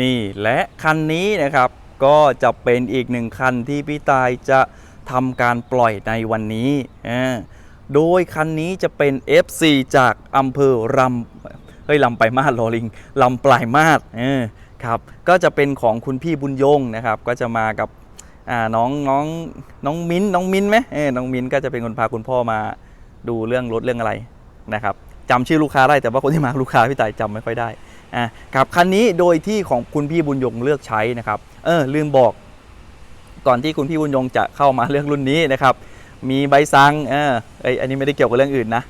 นี่และคันนี้นะครับก็จะเป็นอีกหนึ่งคันที่พี่ตายจะทำการปล่อยในวันนี้โดยคันนี้จะเป็น FC จากอำเภอรำเฮ้ยลำไปลายมาดลอลิงลำปลายมาดครับก็จะเป็นของคุณพี่บุญยงนะครับ ก็จะมากับน้องน้องน้องมิ้นน้องมิ้นไหมน้องมิ้นก็จะเป็นคนพาคุณพ่อมาดูเรื่องรถเรื่องอะไรนะครับจำชื่อลูกค้าได้แต่ว่าคนที่มาลูกค้าพี่ตายจำไม่ค่อยได้ อะครับคันนี้โดยที่ของคุณพี่บุญยงเลือกใช้นะครับ เออลืมบอกก่อนที่คุณพี่บุญยงจะเข้ามาเลือกรุ่นนี้นะครับ มีใบสั่งเออเออันนี้ไม่ได้เกี่ยวกับเรื่องอื่นนะ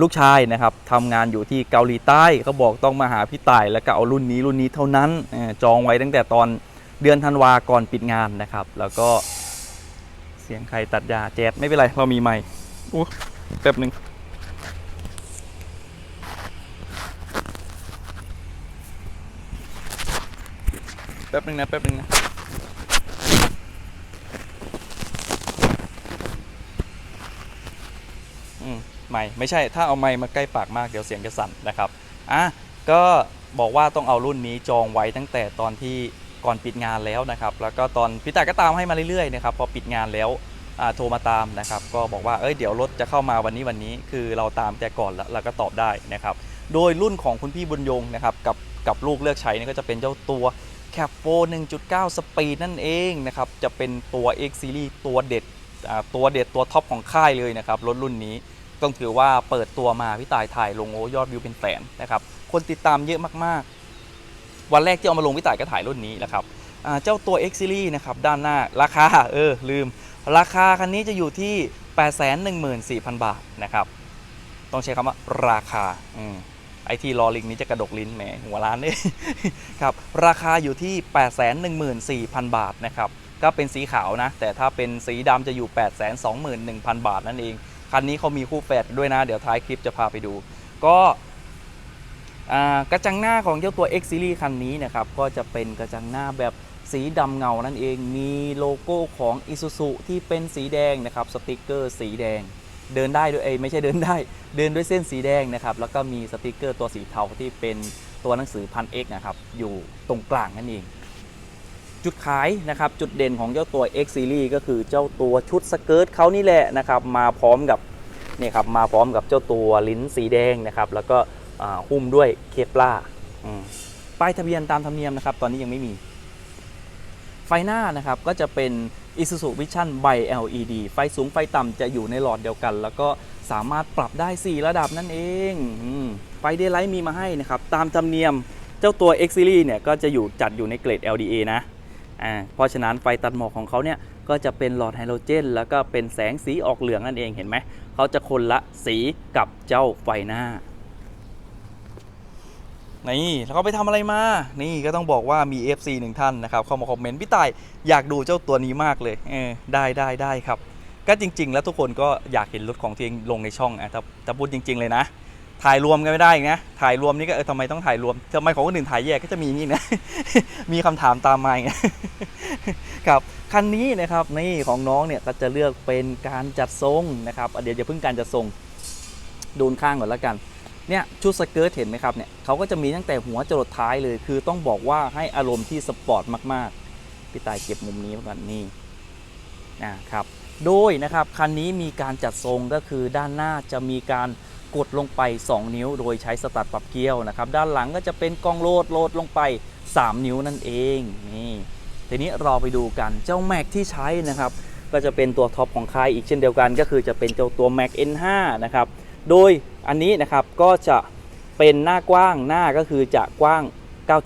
ลูกชายนะครับทำงานอยู่ที่เกาหลีใต้เขาบอกต้องมาหาพี่ต่ายแล้วก็เอารุ่นนี้รุ่นนี้เท่านั้นออจองไว้ตั้งแต่ตอนเดือนธันวาก่อนปิดงานนะครับ แล้วก็เสียงใครตัดยาแจ๊ดไม่เป็นไรเรามีไมค์อู้แป๊บหนึ่ง แป๊บหนึ่งนะแป๊บหนึ่งนะอืมไม่ไม่ใช่ถ้าเอาไม้มาใกล้ปากมากเดี๋ยวเสียงจะสั่นนะครับอะก็บอกว่าต้องเอารุ่นนี้จองไว้ตั้งแต่ตอนที่ก่อนปิดงานแล้วนะครับ แล้วก็ตอนพี่ตาก็ตามให้มาเรื่อยๆนะครับพอปิดงานแล้วโทรมาตามนะครับ ก็บอกว่าเอ้ยเดี๋ยวรถจะเข้ามาวันนี้วันนี้คือเราตามแต่ก่อนแล้วเราก็ตอบได้นะครับ โดยรุ่นของคุณพี่บุญยงนะครับกับกับลูกเลือกใช้เนี่ยก็จะเป็นเจ้าตัว แคปโฟ1.9 สปีดนั่นเองนะครับ จะเป็นตัว X Series ตัวเด็ดตัวเด็ดตัวท็อปของค่ายเลยนะครับ รถรุ่นนี้ต้องถือว่าเปิดตัวมาพี่ตายถ่ายลงโอยอดวิวเป็นแสนนะครับ คนติดตามเยอะมากๆ วันแรกที่เอามาลงพี่ตายก็ถ่ายรุ่นนี้แหละครับเจ้าตัว X Series นะครับ ด้านหน้าราคาเออลืม ราคาคันนี้จะอยู่ที่ 814,000 บาทนะครับ ต้องใช้คำว่าราคาอืม ไอที่ลอลิงนี้จะกระดกลิ้นแหมหัวล้านเนี่ยครับราคาอยู่ที่ 814,000 บาทนะครับก็เป็นสีขาวนะ แต่ถ้าเป็นสีดำจะอยู่ 821,000 บาทนั่นเอง คันนี้เขามีคู่แฝดด้วยนะ เดี๋ยวท้ายคลิปจะพาไปดู ก็กระจังหน้าของเจ้าตัว X Series คันนี้นะครับ ก็จะเป็นกระจังหน้าแบบสีดำเงานั่นเอง มีโลโก้ของ Isuzu ที่เป็นสีแดงนะครับ สติกเกอร์สีแดง เดินได้ด้วยเอไม่ใช่เดินได้ เดินด้วยเส้นสีแดงนะครับ แล้วก็มีสติกเกอร์ตัวสีเทาที่เป็นตัวหนังสือพันเอกนะครับ อยู่ตรงกลางนั่นเอง จุดขายนะครับ จุดเด่นของเจ้าตัว X Series ก็คือเจ้าตัวชุดสเกิร์ตเขานี่แหละนะครับ มาพร้อมกับนี่ครับ มาพร้อมกับเจ้าตัวลิ้นสีแดงนะครับ แล้วก็หุ้มด้วยเคปลาป้ายทะเบียนตามธรรมเนียมนะครับ ตอนนี้ยังไม่มี ไฟหน้านะครับก็จะเป็น Isuzu Vision by LED ไฟสูงไฟต่ำจะอยู่ในหลอดเดียวกัน แล้วก็สามารถปรับได้ 4 ระดับนั่นเองไฟเดย์ไลท์มีมาให้นะครับ ตามธรรมเนียมเจ้าตัว X Series เนี่ยก็จะอยู่จัดอยู่ในเกรด LDA นะอ่าเพราะฉะนั้นไฟตัดหมอกของเขาเนี่ยก็จะเป็นหลอดไฮโดรเจน แล้วก็เป็นแสงสีออกเหลืองนั่นเองเห็นไหมเขาจะคนละสีกับเจ้าไฟหน้า นี่แล้วก็ไปทำอะไรมา นี่ก็ต้องบอกว่ามี FC หนึ่งท่านนะครับเข้ามาคอมเมนต์พี่ต่ายอยากดูเจ้าตัวนี้มากเลยเออได้ได้ได้ครับ ก็จริง ๆ แล้วทุกคนก็อยากเห็นรถของตัวเองลงในช่องอะถ้าถ้าพูดจริง ๆ เลยนะ ถ่ายรวมกันไม่ได้อีกนะ ถ่ายรวมนี่ก็เออทำไมต้องถ่ายรวมทำไมของคนอื่นถ่ายแยกก็จะมีนี่นะ มีคำถามตามมาอย่างครับคันนี้นะครับนี่ของน้องเนี่ยก็จะเลือกเป็นการจัดทรงนะครับเดี๋ยวจะเพิ่งการจัดทรงดูข้างก่อนแล้วกัน เนี่ยชุดสเกิร์ตเห็นไหมครับเนี่ยเขาก็จะมีตั้งแต่หัวจรดท้ายเลย คือต้องบอกว่าให้อารมณ์ที่สปอร์ตมากๆพี่ตายเก็บมุมนี้มาก่อนนี่นะครับโดยนะครับคันนี้มีการจัดทรงก็คือด้านหน้าจะมีการกดลงไป 2 นิ้ว โดยใช้สตัดปรับเกี้ยวนะครับด้านหลังก็จะเป็นกองโลดโลดลงไป 3 นิ้วนั่นเองนี่ทีนี้เราไปดูกันเจ้าแม็กที่ใช้นะครับก็จะเป็นตัวท็อปของค่ายอีกเช่นเดียวกัน ก็คือจะเป็นเจ้าตัว Mac N5 นะครับ โดยอันนี้นะครับก็จะเป็นหน้ากว้างหน้าก็คือจะกว้าง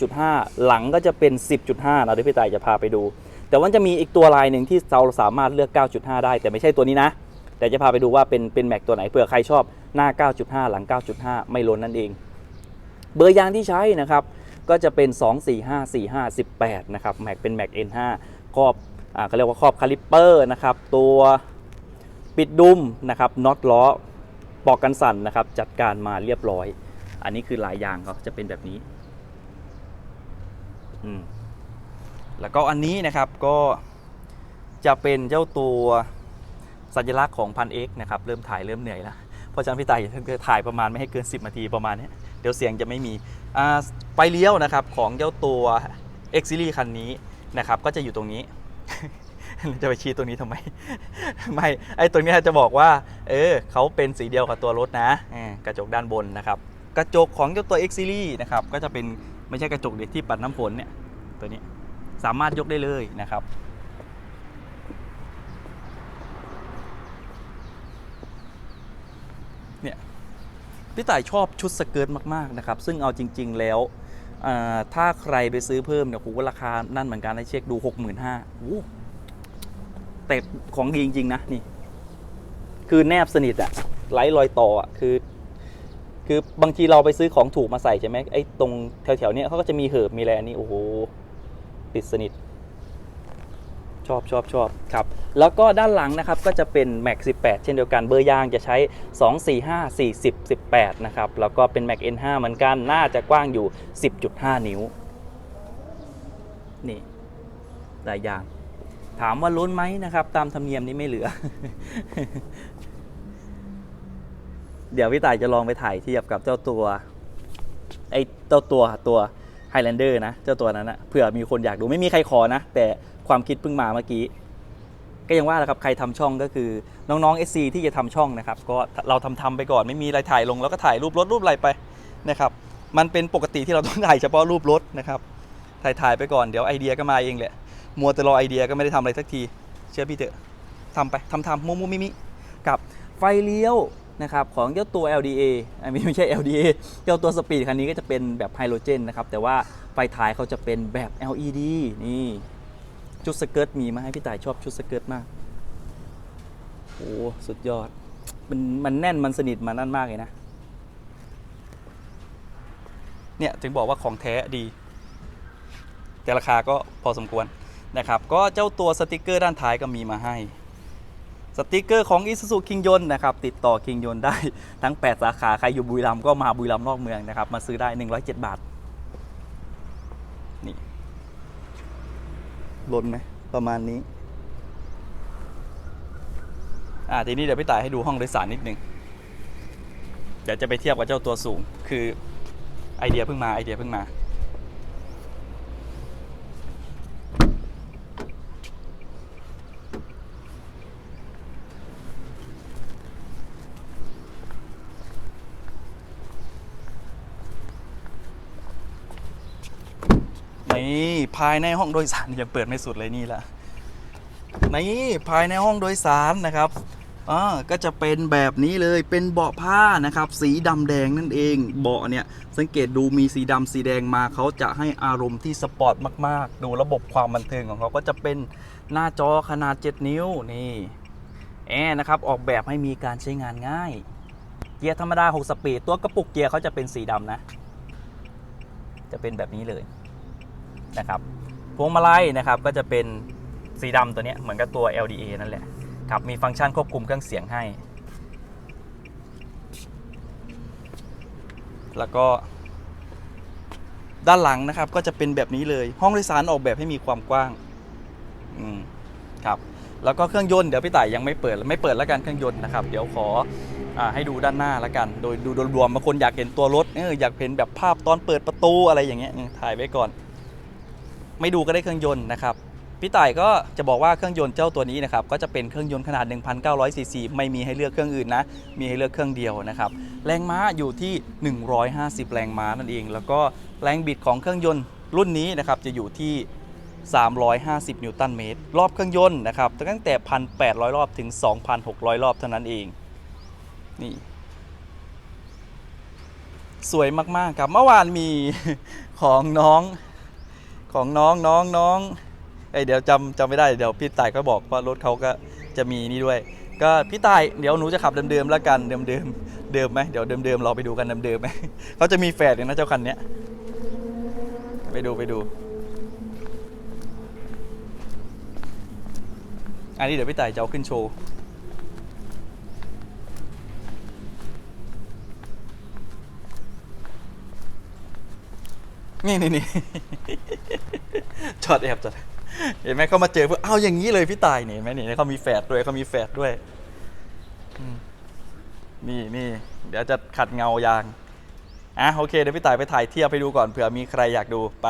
9.5 หลังก็จะเป็น 10.5นะเดี๋ยวพี่ต่ายจะพาไปดู แต่ว่าจะมีอีกตัวลายหนึ่งที่เราสามารถเลือก 9.5 ได้ แต่ไม่ใช่ตัวนี้นะ แต่จะพาไปดูว่าเป็นเป็นแม็กตัวไหนเผื่อใครชอบหน้า 9.5 หลัง 9.5 ไม่ล้นนั่นเอง เบอร์ยางที่ใช้นะครับก็จะเป็น 2454518 นะครับแม็กเป็นแม็ก N5 ครอบอ่าเขาเรียกว่าครอบคาลิปเปอร์นะครับตัวปิดดุมนะครับน็อตล้อ ปอกกันสั่นนะครับ จัดการมาเรียบร้อย อันนี้คือลายยางเขาจะเป็นแบบนี้อืมแล้วก็อันนี้นะครับก็จะเป็นเจ้าตัวสัญลักษณ์ของพันเอ็กนะครับ เริ่มถ่ายเริ่มเหนื่อยแล้วเพราะฉะนั้นพี่ตายจะถ่ายประมาณไม่ให้เกิน 10นาทีประมาณนี้เดี๋ยวเสียงจะไม่มีอ่าไฟเลี้ยวนะครับของเจ้าตัว X Series คันนี้นะครับ ก็จะอยู่ตรงนี้ จะไปชี้ตัวนี้ทำไม ไม่ไอ้ตัวนี้จะบอกว่า เออเขาเป็นสีเดียวกับตัวรถนะกระจกด้านบนนะครับ กระจกของเจ้าตัว X Series นะครับก็จะเป็นไม่ใช่กระจกเด็กที่ปัดน้ำฝนเนี่ยตัวนี้สามารถยกได้เลยนะครับเนี่ยพี่ต่ายชอบชุดสเกิร์ตมากๆนะครับ ซึ่งเอาจริง ๆ แล้วถ้าใครไปซื้อเพิ่มเนี่ยผมว่าราคานั่นเหมือนกันให้เช็คดู 65,000โอ้โห แต่ของดีจริง ๆ นะนี่ คือแนบสนิทอะไร้รอยต่ออะคือ คือบางทีเราไปซื้อของถูกมาใส่ใช่ไหมไอ้ตรงแถวๆเนี้ยเขาก็จะมีเหิบมีอะไรอันนี้โอ้โหติดสนิท ชอบชอบชอบครับ แล้วก็ด้านหลังนะครับก็จะเป็น Mac 18 เช่นเดียวกันเบอร์ยางจะใช้ 2 4 5 40 18 นะครับ แล้วก็เป็น Mac N5 เหมือนกันน่าจะกว้างอยู่ 10.5 นิ้ว นี่ลายยาง ถามว่าล้นไหมนะครับ ตามธรรมเนียมนี้ไม่เหลือ เดี๋ยวพี่ต่ายจะลองไปถ่ายเทียบกับเจ้าตัว ไอ้เจ้าตัวตัว Highlander นะ เจ้าตัวนั้นนะเผื่อมีคนอยากดูไม่มีใครขอนะ แต่ความคิดเพิ่งมาเมื่อกี้ ก็ยังว่าแหละครับใครทำช่องก็คือน้องๆ SC ที่จะทำช่องนะครับ ก็เราทำทำไปก่อนไม่มีอะไรถ่ายลงแล้วก็ถ่ายรูปรถรูปอะไรไปนะครับ มันเป็นปกติที่เราต้องถ่ายเฉพาะรูปรถนะครับ ถ่ายถ่ายไปก่อนเดี๋ยวไอเดียก็มาเองแหละ มัวแต่รอไอเดียก็ไม่ได้ทำอะไรสักที เชื่อพี่เถอะทำไปทำทำมุมุมิมิกับไฟเลี้ยวนะครับของเจ้าตัว LDA อะไม่ไม่ใช่ LDA เจ้าตัวสปีดคันนี้ก็จะเป็นแบบไฮโดรเจนนะครับ แต่ว่าไฟท้ายเขาจะเป็นแบบ LED นี่ ชุดสเกิร์ตมีมาให้พี่ต่ายชอบชุดสเกิร์ตมาก โอ้สุดยอด มันมันแน่นมันสนิทมันนั่นมากเลยนะ เนี่ย ถึงบอกว่าของแท้ดี แต่ราคาก็พอสมควร นะครับก็เจ้าตัวสติกเกอร์ด้านท้ายก็มีมาให้ สติกเกอร์ของ Isuzu คิงยนนะครับติดต่อคิงยนได้ทั้ง 8 สาขาใครอยู่บุรีรัมย์ก็มาบุรีรัมย์นอกเมืองนะครับมาซื้อได้ 107 บาทนี่ล้นไหมประมาณนี้อ่าทีนี้เดี๋ยวพี่ต่ายให้ดูห้องโดยสารนิดนึงเดี๋ยวจะไปเทียบกับเจ้าตัวสูง คือไอเดียเพิ่งมาไอเดียเพิ่งมา นี่ ภายในห้องโดยสารยังเปิดไม่สุดเลยนี่แหละนี่ภายในห้องโดยสารนะครับอ่าก็จะเป็นแบบนี้เลยเป็นเบาะผ้านะครับ สีดำแดงนั่นเองเบาะเนี่ยสังเกตดูมีสีดำสีแดงมาเขาจะให้อารมณ์ที่สปอร์ตมากๆ ดูระบบความบันเทิงของเขาก็จะเป็นหน้าจอขนาด 7 นิ้วนี่แอร์นะครับออกแบบให้มีการใช้งานง่าย เกียร์ธรรมดา 6 สปีดตัวกระปุกเกียร์เขาจะเป็นสีดำนะ จะเป็นแบบนี้เลย นะครับพวงมาลัยนะครับก็จะเป็นสีดำตัวนี้เหมือนกับตัว LDA นั่นแหละครับมีฟังก์ชันควบคุมเครื่องเสียงให้ แล้วก็ด้านหลังนะครับก็จะเป็นแบบนี้เลยห้องโดยสารออกแบบให้มีความกว้างอืมครับแล้วก็เครื่องยนต์เดี๋ยวพี่ต่ายยังไม่เปิดไม่เปิดแล้วกันเครื่องยนต์นะครับ เดี๋ยวขออาให้ดูด้านหน้าแล้วกัน โดยดูรวมบางคนอยากเห็นตัวรถเอออยากเห็นแบบภาพตอนเปิดประตูอะไรอย่างเงี้ยถ่ายไว้ก่อน ไม่ดูก็ได้เครื่องยนต์นะครับพี่ต่ายก็จะบอกว่าเครื่องยนต์เจ้าตัวนี้นะครับก็จะเป็นเครื่องยนต์ขนาด 1,900ซีซีไม่มีให้เลือกเครื่องอื่นนะ มีให้เลือกเครื่องเดียวนะครับแรงม้าอยู่ที่ 150 แรงม้านั่นเอง แล้วก็แรงบิดของเครื่องยนต์รุ่นนี้นะครับจะอยู่ที่ 350 นิวตันเมตร รอบเครื่องยนต์นะครับตั้งแต่ 1,800 รอบถึง 2,600 รอบเท่านั้นเองนี่สวยมากๆครับเมื่อวานมีของน้อง ของน้องน้องน้องเอ้ยเดี๋ยวจำจำไม่ได้เดี๋ยวพี่ต่ายก็บอกว่ารถเขาก็จะมีนี่ด้วย ก็พี่ต่ายเดี๋ยวหนูจะขับเดิมๆแล้วกันเดิมๆเดิมไหมเดี๋ยวเดิมๆเราไปดูกันเดิมๆไหมเขาจะมีแฝดอย่างนะเจ้าคันเนี้ยไปดูไปดู อันนี้เดี๋ยวพี่ต่ายจะเอาขึ้นโชว์ นี่นี่นี่ จอดแอบจอดเห็นไหมเขามาเจอเพื่อเอาอย่างนี้เลยพี่ตายเนี่ยเห็นไหมเนี่ยเขามีแฝดด้วยเขามีแฝดด้วยนี่นี่เดี๋ยวจะขัดเงายางอะโอเคเดี๋ยวพี่ตายไปถ่ายเทียบไปดูก่อนเผื่อมีใครอยากดูไป